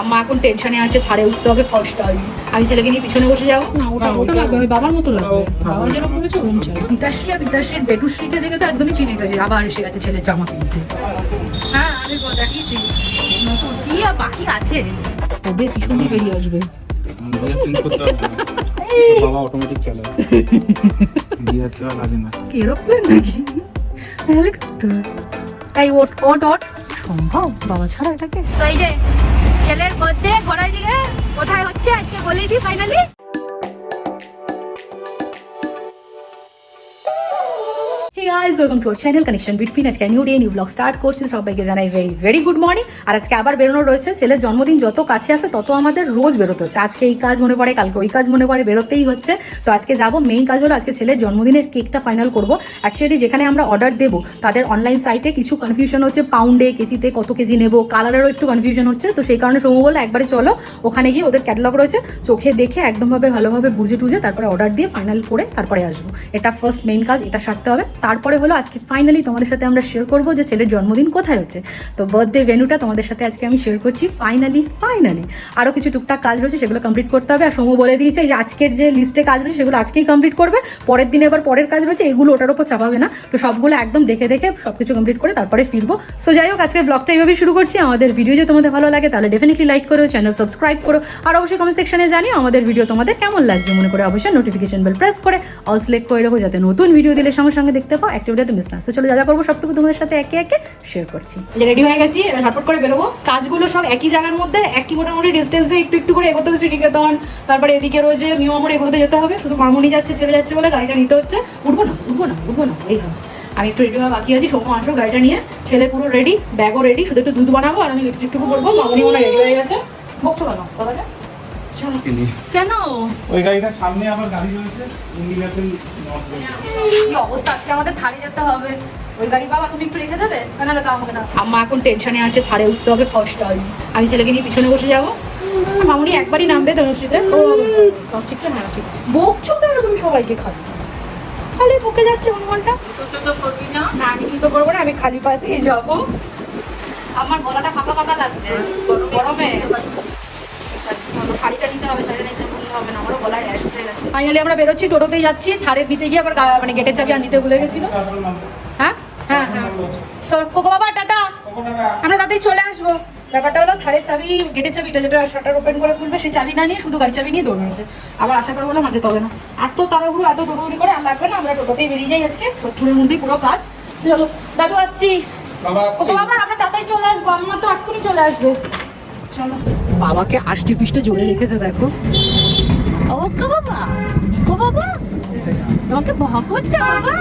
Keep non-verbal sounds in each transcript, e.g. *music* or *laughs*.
আম্মা এখন টেনশনে আছে থারে উঠতে হবে ফার্স্ট টাইম আমি ছেলেকে নিয়ে পিছনে বসে যাব। না ওটা ওটা লাগবে ওই বাবার মতো লাগবে। বাবা যেরকম বলেছে ওরকম চাই পিতাশ্রী আর পিতাশ্রীর বেটুশ্রীকে দেখে তো একদমই চিনে গেছে আবার এসে গেছে ছেলের জামা কিনতে। হ্যাঁ আমি দেখিয়েছি। নতুন কি আর বাকি আছে? ওদের পিছন দিয়ে বেরিয়ে আসবে। বাবা অটোমেটিক চালায় গিয়ার দেওয়া লাগে না। কি এরোপ্লেন নাকি? হেলিকপ্টার। এই ওট ওট ওট। সম্ভব? বাবা ছাড়া এটাকে? যে ছেলের মধ্যে ঘোড়ার দিকে কোথায় হচ্ছে? আজকে বলেই দিই finally hey guys welcome to our channel connection between আজকে new day new vlog start করছি, সবাইকে জানাই ভেরি ভেরি গুড মর্নিং আর আজকে আবার বেরোনো রয়েছে, ছেলের জন্মদিন যত কাছে আসে, তত আমাদের রোজ বেরোতে হচ্ছে। আজকে এই কাজ মনে পড়ে, কালকে ওই কাজ মনে পড়ে, বেরোতেই হচ্ছে। তো আজকে যাব মেইন কাজ হলো আজকে ছেলের জন্মদিনের কেকটা ফাইনাল করব। অ্যাকচুয়ালি যেখানে আমরা অর্ডার দেবো, তাদের অনলাইন সাইটে কিছু কনফিউশন হচ্ছে পাউন্ডে কেজিতে কত কেজি নেব কালারেরও একটু কনফিউশন হচ্ছে। তো সেই কারণে সৌম্য বলল, একবারে চলো, ওখানে গিয়ে ওদের ক্যাটালগ রয়েছে, চোখে দেখে একদমভাবে ভালোভাবে বুঝে টুঝে তারপরে অর্ডার দিয়ে ফাইনাল করে তারপরে আসব। এটা ফার্স্ট মেইন কাজ, এটা সারতে হবে। তারপরে হলো আজকে ফাইনালি তোমাদের সাথে আমরা শেয়ার করব যে ছেলের জন্মদিন কোথায় হচ্ছে। তো বার্থডে ভেনুটা তোমাদের সাথে আজকে আমি শেয়ার করছি ফাইনালি ফাইনালি আরও কিছু টুকটাক কাজ রয়েছে সেগুলো কমপ্লিট করতে হবে। আর সমু বলে দিয়েছে যে আজকের যে লিস্টে কাজ রয়েছে সেগুলো আজকেই কমপ্লিট করবে। পরের দিনে এবার পরের কাজ রয়েছে, এগুলো ওটার উপর চাপাবে না। তো সবগুলো একদম দেখে দেখে সব কিছু কমপ্লিট করে তারপরে ফিরবো। সো যাই হোক, আজকের ব্লগটা এইভাবেই শুরু করছি। আমাদের ভিডিও যদি তোমাদের ভালো লাগে তাহলে ডেফিনেটলি লাইক করো চ্যানেল সাবস্ক্রাইব করো। আর অবশ্যই কমেন্ট সেকশনে জানিও আমাদের ভিডিও তোমাদের কেমন লাগছে। মনে করে অবশ্যই নোটিফিকেশন বেল প্রেস করে। অল সিলেক্ট করে রাখো যাতে নতুন ভিডিও দিলে সঙ্গে সঙ্গে দেখতে একটা ভিডিওতে মিস না। তো চলো যা যা করব, সবটুকু তোমাদের সাথে একে একে শেয়ার করছি। রেডি হয়ে গেছি ঝটপট করে বেরোবো। কাজগুলো সব একই জায়গার মধ্যে, একই মোটামুটি ডিস্টেন্সে একটু একটু করে এগোতে হবে, শ্রীনিকেতন, তারপরে এদিকে রয়েছে মিয়ামোড় এগোতে যেতে হবে। শুধু মামুনি যাচ্ছে, ছেলে যাচ্ছে বলে গাড়িটা নিতে হচ্ছে। উঠবো না উঠবো না উঠবো না, এই আমি একটু রেডি হওয়া বাকি আছি, সৌম্য, আসো গাড়িটা নিয়ে। ছেলে পুরো রেডি ব্যাগও রেডি শুধু একটু দুধ বানাবো, আর আমি লিপস্টিকটুকু করব মামুনি মনে রেডি হয়ে গেছে। বকছো চলো। কেন? ওই গাড়িটার সামনে আবার গাড়ি রয়েছে ইন্ডিয়াতে কি অবস্থা? আজকে আমাদের থারে যেতে হবে। ওই গাড়ি বাবা তুমি একটু রেখে দেবে? কেন দাও আমাকে দাও। আম্মা এখন টেনশনে আছে থারে উঠতে হবে ফার্স্ট টাইম আমি ছেলেকে নিয়ে পিছনে বসে যাব। মামুনি একবারই নামবে তনুশ্রীতে ও প্লাস্টিকটা হ্যাঁ ঠিক আছে বকছো কেন তুমি সবাইকে খালি? খালি বকে যাচ্ছে হনুমানটা না আমি জুতো করব না আমি খালি পাতেই যাব। আমার গলাটা ফাঁকা ফাঁকা লাগছে গরমে। শাড়িটা নিতে হবে শাড়িটা নিতে ভুললে হবে না আমারও গলায় র্যাশ উঠে গেছে। ফাইনালি আমরা বেরোচ্ছি টোটোতেই যাচ্ছি থারে নিতে গিয়ে আবার গা- মানে গেটের চাবি আর নিতে ভুলে গেছিল। হ্যাঁ? হ্যাঁ হ্যাঁ। কোকো বাবা টাটা। আমরা তাতেই চলে আসব। ব্যাপারটা হলো থারের চাবি গেটের চাবিটা যেটা শাটার ওপেন করে খুলবে সেই চাবি না নিয়ে শুধু গাড়ি চাবি নিয়ে দৌড় মেরেছে। আবার আশা করে বলে মাঝে তবে না। এত তাড়াহুড়ো এত দৌড়দৌড়ি করে আর লাগবে না আমরা টোটোতেই বেরিয়ে যাই আজকে সত্তরের মধ্যেই পুরো কাজ। চলো দাদু আসছি। বাবা বাবা আমরা তাড়াতাড়ি চলে আসব আমার তো এক্ষুনি চলে আসবে। চলো। বাবাকে আষ্টি পিষ্টে জোরে রেখেছে দেখো। ওকে বাবা ও বাবা তোমাকে ভয় করছে বাবা?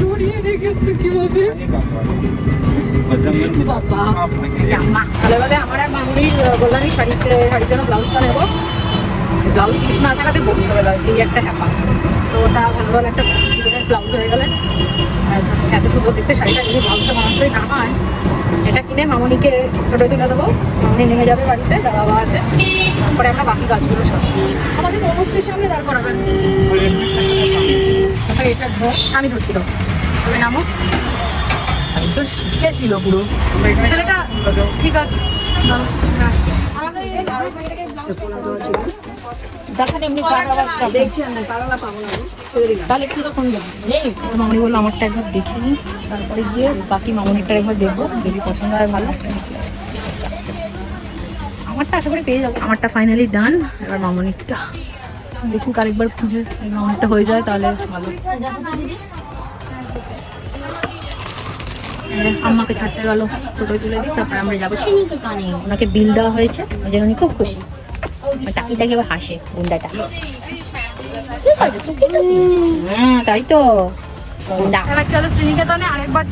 জড়িয়ে রেখেছে কীভাবে? বাবা জামা। সকালবেলা আমার আর মামুনির বললাম আমি শাড়িতে শাড়ির জন্য ব্লাউজটা নেব। ব্লাউজ পিস না থাকাতে খুব ঝামেলা হয়েছে এই একটা হ্যাপা। তো ওটা ভালো ভালো একটা ব্লাউজ হয়ে গেলে এত সুন্দর দেখতে শাড়িটা যদি ব্লাউজটা মানুষই না হয়। এটা কিনে মামনিকে টোটোয় তুলে দেবো। মামনি নেমে যাবে বাড়িতে বাবা আছে। তারপরে আমরা বাকি কাজগুলো সব আমাদের অনুশ্রীর সামনে দাঁড় করাবেন। আমি ধরছি তো তুমি নামো। আমি তো শিখেছিল পুরো? ছেলেটা? ঠিক আছে। আমাদের এই বাড়িটাকে ব্লাউজ করে দেওয়া ছিল। তাহলে কীরকম মামনি বলল আমারটা একবার দেখে তারপরে গিয়ে বাকি মামনিরটা একবার দেখব, যদি পছন্দ হয় ভালো। আমারটা আশা করি পেয়ে যাব। আমারটা ফাইনালি ডান এবার মামনিরটা। দেখুক আরেকবার খুঁজে মামনিরটা হয়ে যায় তাহলে ভালো। আম্মাকে ছাড়তে গেল টোটোয় তুলে দিই, তারপরে আমরা যাব সিনিকে কানে। ওনাকে বিল দেওয়া হয়েছে। ওই জন্য খুব খুশি। টাকি টাকি আবার হাসে, গুন্ডাটা। তাই তো।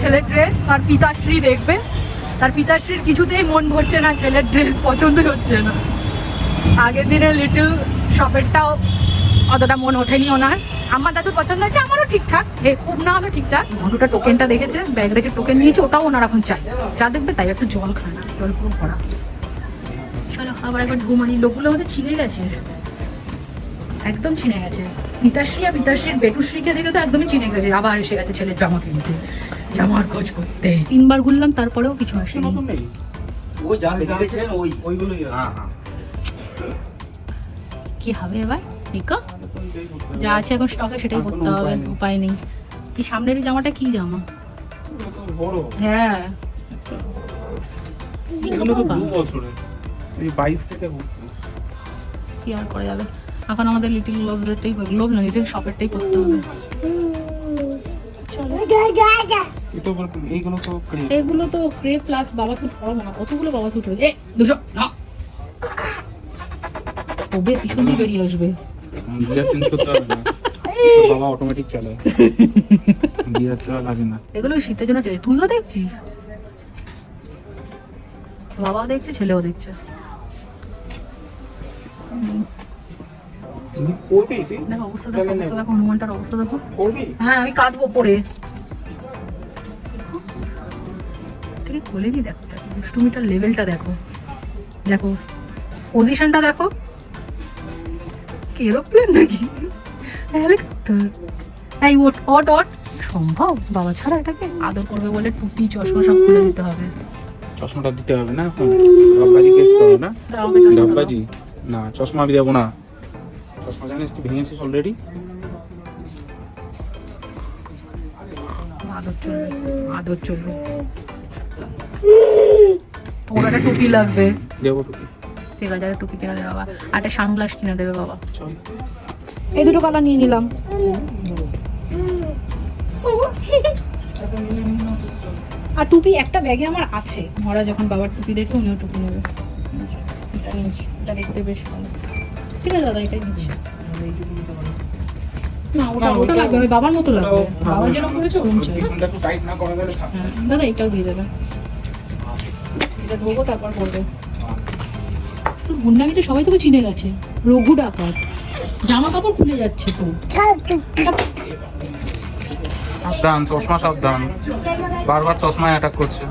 ছেলের ড্রেস পিতাশ্রী দেখবে। তার পিতাশ্রীর কিছুতেই মন ভরছে না, ছেলের ড্রেস হচ্ছে না। আগের লিটল শপেরটাও অতটা মন ওঠেনি ওনার। আমার পছন্দ আমারও ঠিকঠাক। হে, খুব না ঠিকঠাক। টোকেনটা দেখেছে ব্যাগ রেখে টোকেন নিয়েছে, ওটাও ওনার এখন চাই। যা দেখবে তাই, একটু জল খায় না, জল পুরো ভরা। চলো, আবার একবার ঘুমানি লোকগুলো আমাদের চিনে গেছে। একদম চিনে গেছে। পিতাশ্রী আর পিতাশ্রীর বেটুশ্রীকে দেখে তো একদমই চিনে গেছে আবার এসে গেছে ছেলের জামা কিনতে। জামার খোঁজ করতে। তিনবার ঘুরলাম তারপরেও কিছু আসেনি। ওই যা দেখে গেছেন ওই। ওইগুলোই আছে। হ্যাঁ হ্যাঁ। কি হবে এবার? নিকো। যা আছে এখন স্টকে সেটাই করতে হবে উপায় নেই। কি সামনের জামাটা কি জামা? বড়। হ্যাঁ। এগুলো তো দু বছরের। এই বাইশ থেকে কি আর করা যাবে? এখন আমাদের লিটিল গ্লোভসেরটাই গ্লোভ না লিটিল শপেরটাই করতে হবে। তো। এগুলো তো ক্রে প্লাস বাবা স্যুট পরাবো না কতগুলো বাবা স্যুট রয়েছে দুশো না ওবে পিছন দিয়ে বেরিয়ে আসবে। গিয়ার চেঞ্জ করতে হবে না। *laughs* বাবা অটোমেটিক গিয়ার চালা লাগে না। এগুলো শীতের জন্য টে- তুইও দেখছিস বাবাও দেখছে ছেলেও দেখছে হুম, তুমি করবি তুই দেখো অবস্থা দেখো অবস্থা দেখো হনুমানটার অবস্থা দেখো। হ্যাঁ আমি কাঁদবো পরে। ঠিক খুলেনি দেখো দেখো দুষ্টুমিটার লেভেলটা দেখো। দেখো পজিশনটা দেখো। কি এরোপ্লেন নাকি? হেলিকপ্টার এই ওট সম্ভব? বাবা ছাড়া এটাকে আদর করবে বলে টুপি চশমা সব খুলে দিতে হবে। চশমাটা দিতে হবে না? কেস করো। ডাব্বাজি না চশমা আমি দেবো না। অলরেডি আদর চলবে আদর চলবে তোমার একটা টুপি লাগবে। দেবো টুকি ঠিক আছে একটা টুপি কিনে দেবে বাবা। আর একটা সানগ্লাস কিনে দেবে বাবা। এই দুটো কালার নিয়ে নিলাম। আর টুপি একটা ব্যাগে আমার আছে। মরা যখন বাবার টুপি দেখে উনিও টুপি নেবে। এটা দেখতে বেশ ভালো। ঠিক আছে দাদা এটাই নিচ্ছি। না ওটা ওটা ওটা- লাগবে ওই বাবার মতো লাগবে। বাবা যেরকম করেছে ওরকম চাই পিছনটা একটু টাইট না করা গেলে থাক। হ্যাঁ দাদা এটাও দিয়ে দেবে। এটা ধোবো তারপর করব। তোর গুন্ডামিতে সবাই তোকে চিনে গেছে। রঘু ডাকাত। জামা কাপড় খুলে যাচ্ছে তো। সাবধান চশমা সাবধান। বারবার চশমায় অ্যাটাক করছে।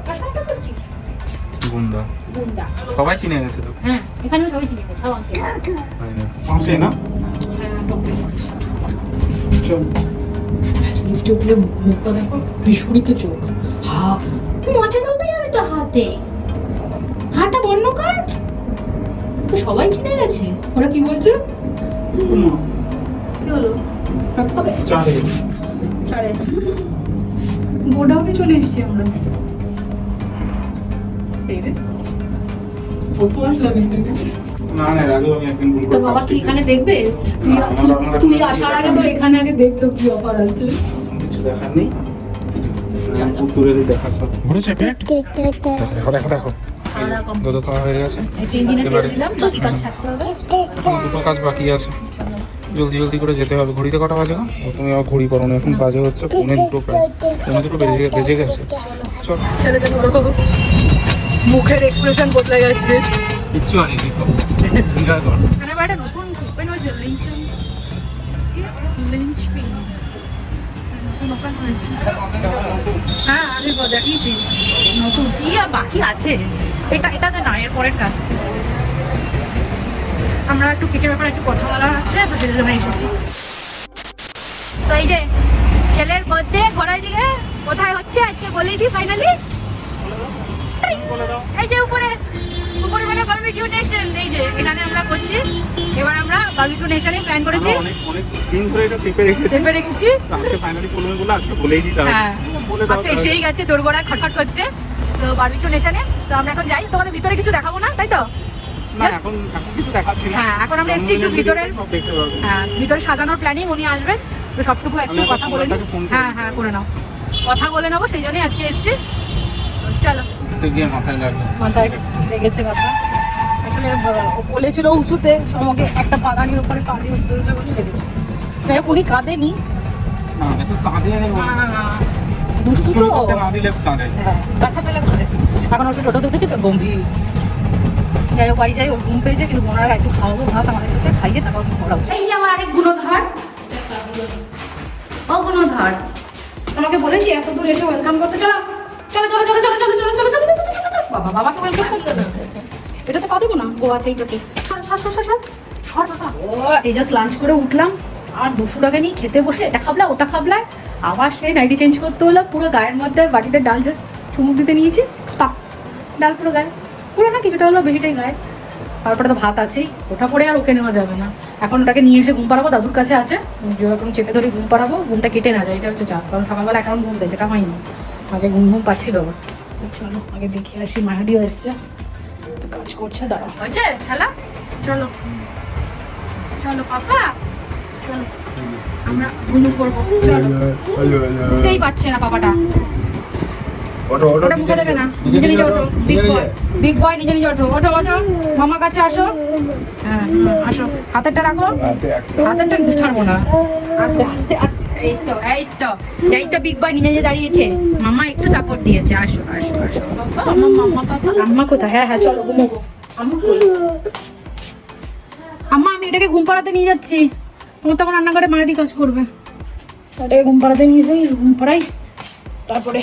গুন্ডা। গুন্ডা সবাই চিনে গেছে তো? হ্যাঁ এখানেও সবাই চিনে গেছে সব আছে না হ্যাঁ টপকে পড়ছে চল। লিফটে উঠলে মুখটা দেখো বিস্ফোরিত চোখ। হা। যাবে তো হাতে। কর। তো সবাই চিনে গেছে। ওরা কি বলছে? কি হলো? চারে। ছাড়ে গোডাউনে চলে এসেছি আমরা। এই রে। প্রথম আসলাম কিন্তু। না না এর আমি একদিন ভুল করে বাবা কি এখানে দেখবে? তুই না, আমার- আমার তুই এখন আসার দেখা আগে তো এখানে আগে দেখতো কি অফার আছে। কিছু দেখার নেই। উত্তরেরই দেখা সব। ঘুরেছে পেট? দেখো দেখো দেখো। খাওয়া দাওয়া কম। দুটো খাওয়া হয়ে গেছে। দুটো কাজ বাকি আছে। জলদি জলদি করে যেতে হবে। ঘড়িতে কটা বাজে গো? তুমি আবার ঘড়ি পরো না এখন বাজে হচ্ছে পৌনে দুটো প্রায়। পৌনে দুটো বেজে বেজে গেছে। চল। মুখের এক্সপ্রেশন বদলে গেছে। কিচ্ছু হয়নি দেখো। এনজয় কর। নতুন ওপেন হয়েছে লিঞ্চন লিঞ্চ পিন নতুন ওপেন হয়েছে। হ্যাঁ আমি দেখিয়েছি। নতুন। কি আর বাকি আছে? এটা এটাতে না এর আমরা একটু কেকের ব্যাপারে একটু কথা বলার আছে তো সেটার জন্য এসেছি। তো এই যে ছেলের বার্থডে ঘোড়ার দিকে কোথায় হচ্ছে? আজকে বলেই দিই ফাইনালি এই যে উপরে উপরে মানে বারবিকিউ নেশন এই যে এখানে আমরা করছি। এবার আমরা বারবিকিউ নেশনে প্ল্যান করেছি। আমরা অনেক অনেক দিন ধরে এটা চেপে রেখেছি। চেপে রেখেছি। আজকে ফাইনালি বলবে বলে আজকে বলেই দিতে হবে। হ্যাঁ। বলে দাও এসেই গেছে তোর গোড়ায় খটখট করছে। তো বারবিকিউ নেশনে তো আমরা এখন যাই। তোমাদের ভিতরে কিছু দেখাবো না তাই তো? না এখন এখন কিছু দেখাচ্ছি না। হ্যাঁ, এখন আমরা এসেছি একটু ভিতরে। হ্যাঁ ভিতরে সাজানোর প্ল্যানিং উনি আসবেন। তো সবটুকু একটু কথা বলে নিই। হ্যাঁ হ্যাঁ করে নাও। কথা বলে নেব সেই জন্যই আজকে এসেছি। গিয়ে মাথায় লাগল মাথায় লেগেছে আসলে বলেছিল উঁচুতে সমকে একটা বাগানের উপরে পাড়ি উঠতে হয়েছে বলে লেগেছে। কাঁদেনি। এখন ওষুধ টোটো তো গম্ভীর। যাই হোক যাই ঘুম পেয়েছে কিন্তু ওনারা একটু ভাত আমাদের সাথে খাইয়ে তারপর তোমাকে বলেছি এত দূর এসে ওয়েলকাম করতে। চলো চলো চলো চলো চলো। বাবা, বাবাকে ওয়েলকাম করতে হবে এটাতে পা দেবো না। ও আছে এইটাতে সর সর সর সর সর ও, এই জাস্ট লাঞ্চ করে উঠলাম। আর দুশো টাকা নিয়ে খেতে বসে, এটা খাবলা ওটা খাবলা আবার সেই নাইটি চেঞ্জ করতে হলো, পুরো গায়ের মধ্যে বাটিতে ডাল জাস্ট চুমুক দিতে নিয়েছি। পাক ডাল পুরো গায়ে। পুরো না কিছুটা হলো বেশিটাই গায়ে। তারপরে তো ভাত আছেই, ওটা পরে আর ওকে নেওয়া যাবে না। এখন ওটাকে নিয়ে এসে ঘুম পাড়াবো, দাদুর কাছে আছে। যখন চেপে ধরে ঘুম পাড়াবো, ঘুমটা কেটে না যায়, এটা হচ্ছে চাপ কারণ সকালবেলা এখন ঘুম দেয়, সেটা হয়নি। মাঝে ঘুম ঘুম পাচ্ছিল আবার। তো চলো আগে দেখি আসি মাহাদিও এসছে। কাজ করছে দাঁড়াও। হয়েছে? খেলা? চলো। চলো পাপা। চলো। আমরা ঘুমু করব চলো। উঠতেই পারছে না পাপাটা। ওটা মুখে দেবে না। নিজে নিজে ওঠো বিগ বয় বিগ বয় নিজে। নিজে ওঠো। ওঠো ওঠো। কাছে আসো। হ্যাঁ হ্যাঁ, আসো। হাতেরটা রাখো। হাতেরটা নিতে ছাড়বো না। আস্তে আস্তে আস্তে। এই তো এই তো এই তো বিগ বয় নিজে দাঁড়িয়েছে। মামা একটু সাপোর্ট দিয়েছে। আসো আসো আসো। বাবা আমার মামা পাপা আম্মা কোথায়? হ্যাঁ হ্যাঁ চলো ঘুমোবো আম্মা আমি এটাকে ঘুম পাড়াতে নিয়ে যাচ্ছি। তোমার তখন রান্নাঘরে মায়েরই কাজ করবে। এটাকে ঘুম পাড়াতে নিয়ে যাই, ঘুম পাড়াই। তারপরে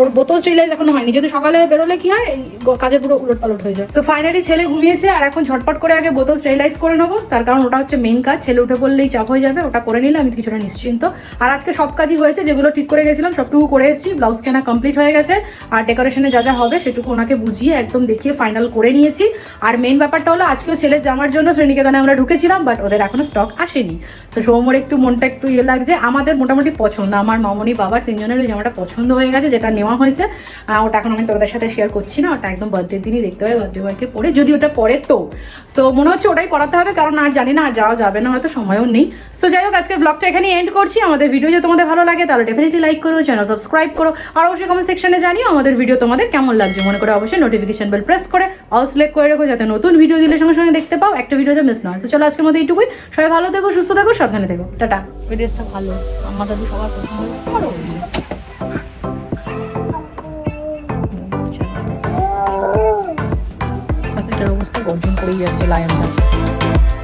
ওর বোতল স্টেলাইজ এখনও হয়নি। যদি সকালে বেরোলে কি হয় কাজের পুরো উলট পালট হয়ে যায়। সো ফাইনালি ছেলে ঘুমিয়েছে আর এখন ঝটপট করে আগে বোতল স্টেলাইজ করে নেব। তার কারণ ওটা হচ্ছে মেন কাজ। ছেলে উঠে পড়লেই চাপ হয়ে যাবে, ওটা করে নিলে আমি কিছুটা নিশ্চিন্ত। আর আজকে সব কাজই হয়েছে, যেগুলো ঠিক করে গেছিলাম, সবটুকু করে এসেছি। ব্লাউজ কেনা কমপ্লিট হয়ে গেছে। আর ডেকোরেশনে যা যা হবে সেটুকু ওনাকে বুঝিয়ে একদম দেখিয়ে ফাইনাল করে নিয়েছি। আর মেন ব্যাপারটা হলো, আজকেও ছেলের জামার জন্য শ্রেণীকেতনে আমরা ঢুকেছিলাম বাট ওদের এখনও স্টক আসেনি। তো সৌমর একটু মনটা একটু ইয়ে লাগছে। আমাদের মোটামুটি পছন্দ। আমার মামনি বাবার তিনজনের ওই জামাটা পছন্দ হয়ে গেছে, যেটা নেওয়া হয়েছে। ওটা এখন আমি তোদের সাথে শেয়ার করছি না, ওটা একদম বার্থডে দিনই দেখতে হবে বার্থডে বয়কে পরে, যদি ওটা পরে তো। সো মনে হচ্ছে ওটাই করাতে হবে, কারণ আর জানি না, আর যাওয়া যাবে না, হয়তো সময়ও নেই। সো যাই হোক আজকে ব্লগটা এখানে এন্ড করছি। আমাদের ভিডিও যদি তোমাদের ভালো লাগে, তাহলে ডেফিনেটলি লাইক করো চ্যানেল সাবস্ক্রাইব করো, আর অবশ্যই কমেন্ট সেকশনে জানিও আমাদের ভিডিও তোমাদের কেমন লাগছে। মনে করে অবশ্যই নোটিফিকেশন বেল প্রেস করে অল সিলেক্ট করে রেখো, যাতে নতুন ভিডিও দিলে সঙ্গে সঙ্গে দেখতে পাও, একটা ভিডিওতে মিস না হয়। তো চলো আজকের মধ্যে এইটুকুই। সবাই ভালো থেকো, সুস্থ থেকো, সাবধানে থেকো। টাটা। ওই ভালো। আমার দাদু সবার পছন্দ হয়েছে। ekonomisini konjunkturu yaratılayımda.